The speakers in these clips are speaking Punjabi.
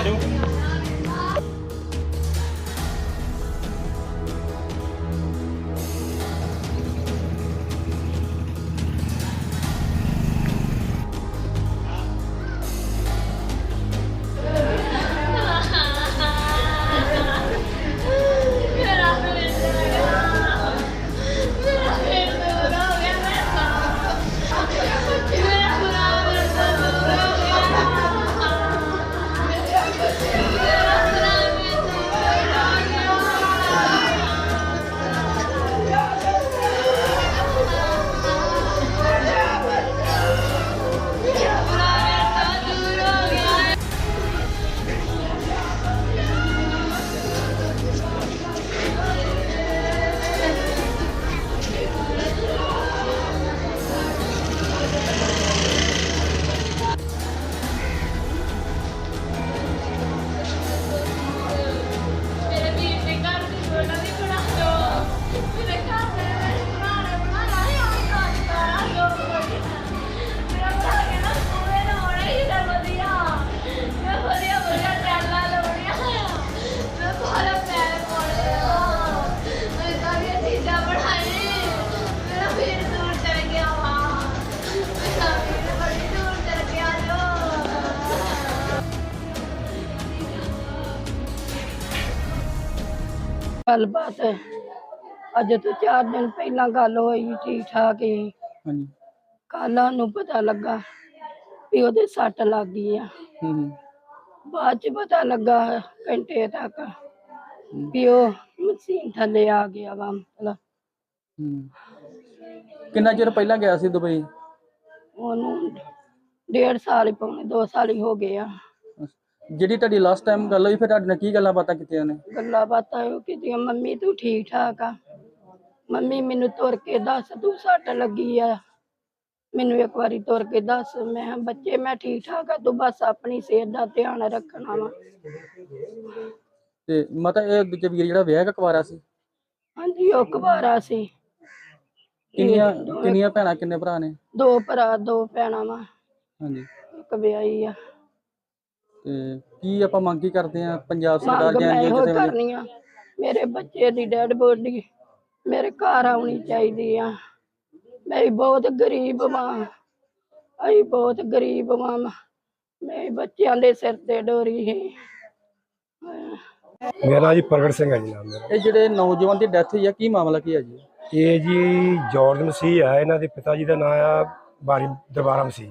Mário. ਗੱਲਬਾਤ। ਅੱਜ ਤੋਂ 4 ਦਿਨ ਪਹਿਲਾਂ ਗੱਲ ਹੋਈ ਠੀਕ ਠਾਕ ਹੀ। ਹਾਂਜੀ। ਕੱਲ੍ਹ ਨੂੰ ਪਤਾ ਲੱਗਾ ਵੀ ਉਹਦੇ ਸੱਟ ਲੱਗ ਗਈ ਆ। ਹੂੰ ਹੂੰ। ਬਾਅਦ ਚ ਪਤਾ ਲੱਗਾ ਘੰਟੇ ਤੱਕ ਵੀ ਉਹ ਮਸ਼ੀਨ ਥੱਲੇ ਆ ਗਿਆ ਵਾ ਮਤਲਬ। ਹੂੰ। ਕਿੰਨਾ ਚਿਰ ਪਹਿਲਾਂ ਗਿਆ ਸੀ ਦੁਬਈ? ਉਹਨੂੰ ਡੇਢ ਸਾਲ ਹੀ ਪੌਣੇ 2 ਸਾਲ ਹੀ ਹੋ ਗਏ ਆ। ਜਿਹੜੀ ਤੁਹਾਡੀ ਲਾਸਟ ਟਾਈਮ ਗੱਲ ਹੋਈ ਫਿਰ ਤੁਹਾਡੇ ਨਾਲ ਕੀ ਗੱਲਾਂ ਬਾਤਾਂ ਕੀਤੀਆਂ ਨੇ ਗੱਲਾਂ ਬਾਤਾਂ ਉਹ ਕੀਤੀਆਂ ਮੰਮੀ ਤੂੰ ਠੀਕ ਠਾਕ ਆ? ਮੰਮੀ ਮੈਨੂੰ ਤੁਰ ਕੇ ਦੱਸ ਤੂੰ ਸੱਟ ਲੱਗੀ ਆ। ਮੈਨੂੰ ਇੱਕ ਵਾਰੀ ਤੁਰ ਕੇ ਦੱਸ ਮੈਂ ਕਿਹਾ, ਬੱਚੇ ਮੈਂ ਠੀਕ ਠਾਕ ਆ ਤੂੰ ਬਸ ਆਪਣੀ ਸਿਹਤ ਦਾ ਧਿਆਨ ਰੱਖਣਾ ਵਾ। ਤੇ ਮਤਾ ਇਹ ਦੂਜੇ ਵੀਰ ਜਿਹੜਾ ਵਿਆਹ ਕਕਵਾਰਾ ਸੀ? ਹਾਂਜੀ ਉਹ ਕੁਵਾਰਾ ਸੀ। ਕਿੰਨੀਆਂ ਕਿੰਨੀਆਂ ਭੈਣਾਂ ਕਿੰਨੇ ਭਰਾ ਨੇ? ਦੋ ਭਰਾ ਦੋ ਭੈਣਾਂ ਵਾ। ਹਾਂਜੀ। ਇੱਕ ਵਿਆਹੀ ਆ। ਤੇ ਕੀ ਆਪਾਂ ਮੰਗ ਕੀ ਕਰਦੇ ਆ ਪੰਜਾਬ ਸਰਕਾਰ ਜਾਂ ਮੈਂ ਇਹੋ ਕਿਸੇ ਕਰਨੀ ਆ। ਮੇਰੇ ਬੱਚੇ ਦੀ ਡੈਡ ਬੋਡੀ ਮੇਰੇ ਘਰ ਆਉਣੀ ਚਾਹੀਦੀ ਆ। ਮੈਂ ਬਹੁਤ ਗਰੀਬ ਮਾਂ ਅਸੀਂ ਬਹੁਤ ਗਰੀਬ ਮਾਂ ਮੈਂ ਬੱਚਿਆਂ ਦੇ ਸਿਰ ਤੇ ਡੋਰੀ ਹੈ ਮੇਰਾ ਜੀ ਪ੍ਰਗਟ ਸਿੰਘ ਹੈ ਜੀ ਨਾਮ ਮੇਰਾ। ਇਹ ਜਿਹੜੇ ਨੌਜਵਾਨ ਦੀ ਡੈਥ ਹੋਈ ਆ ਕੀ ਮਾਮਲਾ ਕੀ ਹੈ ਜੀ? ਇਹ ਜੀ ਜਾਰਜ ਮਸੀਹ ਹੈ ਇਹਨਾਂ ਦੇ ਪਿਤਾ ਜੀ ਦਾ ਨਾਮ ਆ ਬਾਰੀ ਦਰਬਾਰਾ ਮਸੀਹ।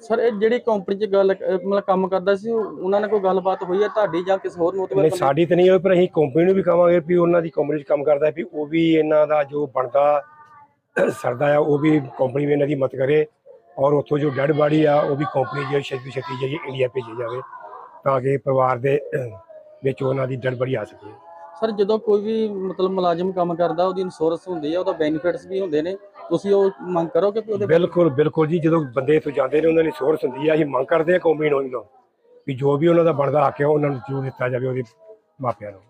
ਸਰ ਇਹ ਜਿਹੜੀ ਕੰਪਨੀ 'ਚ ਗੱਲ ਅਹ ਮਤਲਬ ਕੰਮ ਕਰਦਾ ਸੀ ਉਹ- ਉਹਨਾਂ ਨਾਲ ਕੋਈ ਗੱਲਬਾਤ ਹੋਈ ਹੈ? ਤੁਹਾਡੀ ਜਾਂ ਕਿਸੇ ਹੋਰ ਮੋਤਬਰ ਨਹੀਂ ਸਾਡੀ ਤਾਂ ਨਹੀਂ ਹੋਈ ਪਰ ਅਸੀਂ ਕੰਪਨੀ ਨੂੰ ਵੀ ਕਹਾਂਗੇ ਵੀ ਉਹਨਾਂ ਦੀ ਕੰਪਨੀ 'ਚ ਕੰਮ ਕਰਦਾ ਵੀ ਉਹ ਵੀ ਇਹਨਾਂ ਦਾ ਜੋ ਬਣਦਾ ਸਰਦਾ ਆ ਉਹ ਵੀ ਕੰਪਨੀ ਵੀ ਇਹਨਾਂ ਦੀ ਮਦਦ ਕਰੇ ਔਰ ਉੱਥੋਂ ਜੋ ਡੈਡ ਬਾਡੀ ਆ ਉਹ ਵੀ ਕੰਪਨੀ ਜਿਹੜੀ ਛੇਤੀ ਛੇਤੀ ਜਿਹੜੀ ਇੰਡੀਆ ਭੇਜੀ ਜਾਵੇ ਤਾਂ ਕਿ ਪਰਿਵਾਰ ਦੇ ਵਿੱਚ ਉਹਨਾਂ ਦੀ ਡੈਡ ਬਾਡੀ ਆ ਸਕੇ। ਸਰ ਜਦੋਂ ਕੋਈ ਵੀ ਮਤਲਬ ਮੁਲਾਜ਼ਮ ਕੰਮ ਕਰਦਾ ਉਹਦੀ ਇੰਸ਼ੋਰੈਂਸ ਹੁੰਦੀ ਹੈ ਉਹਦਾ ਬੈਨੀਫਿਟਸ ਵੀ ਹੁੰਦੇ ਨੇ। ਤੁਸੀਂ ਉਹ ਮੰਗ ਕਰੋਗੇ ਕਿ ਉਹਦੇ ਬਿਲਕੁਲ ਬਿਲਕੁਲ ਜੀ। ਜਦੋਂ ਬੰਦੇ ਇੱਥੋਂ ਜਾਂਦੇ ਨੇ, ਉਹਨਾਂ ਦੀ ਸੋਰਸ ਹੁੰਦੀ ਆ, ਅਸੀਂ ਮੰਗ ਕਰਦੇ ਆ ਕੌਮੀ ਨੂੰ ਵੀ ਜੋ ਵੀ ਉਹਨਾਂ ਦਾ ਬਣਦਾ ਹੱਕ ਹੈ, ਉਹਨਾਂ ਨੂੰ ਜ਼ਰੂਰ ਦਿੱਤਾ ਜਾਵੇ ਉਹਦੇ ਮਾਪਿਆਂ ਨੂੰ।